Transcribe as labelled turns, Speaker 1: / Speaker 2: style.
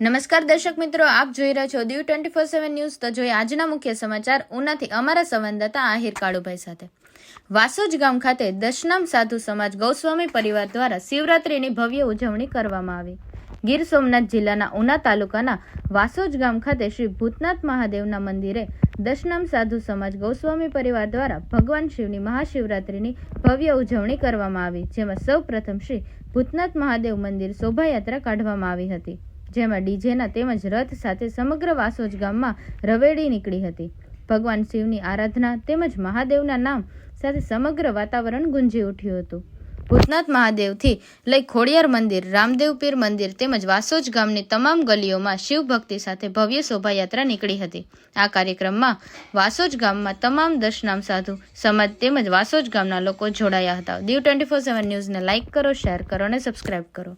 Speaker 1: નમસ્કાર દર્શક મિત્રો, આપ જોઈ રહ્યા છો Diu twenty four seven news. તો જોઈએ આજના મુખ્ય સમાચાર ઉનાથી અમારા સંવાદદાતા આહિર કાળુભાઈ સાથે. વાસોજ ગામ ખાતે દશનામ સાધુ સમાજ ગૌસ્વામી પરિવાર દ્વારા શિવરાત્રીની ભવ્ય ઉજવણી કરવામાં આવી. ગીર સોમનાથ જિલ્લાના ઉના તાલુકાના વાસોજ ગામ ખાતે શ્રી ભૂતનાથ મહાદેવના મંદિરે દશનામ સાધુ સમાજ ગૌસ્વામી પરિવાર દ્વારા ભગવાન શિવની મહાશિવરાત્રિની ભવ્ય ઉજવણી કરવામાં આવી, જેમાં સૌ પ્રથમ શ્રી ભૂતનાથ મહાદેવ મંદિર શોભાયાત્રા કાઢવામાં આવી હતી. જેમાં ડીજેના તેમજ રથ સાથે સમગ્ર વાસોજ ગામમાં રવેડી નીકળી હતી. ભગવાન શિવની આરાધના તેમજ મહાદેવના નામ સાથે સમગ્ર વાતાવરણ ગુંજી ઉઠ્યું હતું. ભૂતનાથ મહાદેવથી લઈ ખોડિયાર મંદિર, રામદેવ પીર મંદિર તેમજ વાસોજ ગામની તમામ ગલીઓમાં શિવ ભક્તિ સાથે ભવ્ય શોભાયાત્રા નીકળી હતી. આ કાર્યક્રમમાં વાસોજ ગામમાં તમામ દશનામ સાધુ, સમાજ તેમજ વાસોજ ગામના લોકો જોડાયા હતા. દીવ ટ્વેન્ટી ફોર સેવન ન્યૂઝને લાઇક કરો, શેર કરો અને સબસ્ક્રાઇબ કરો.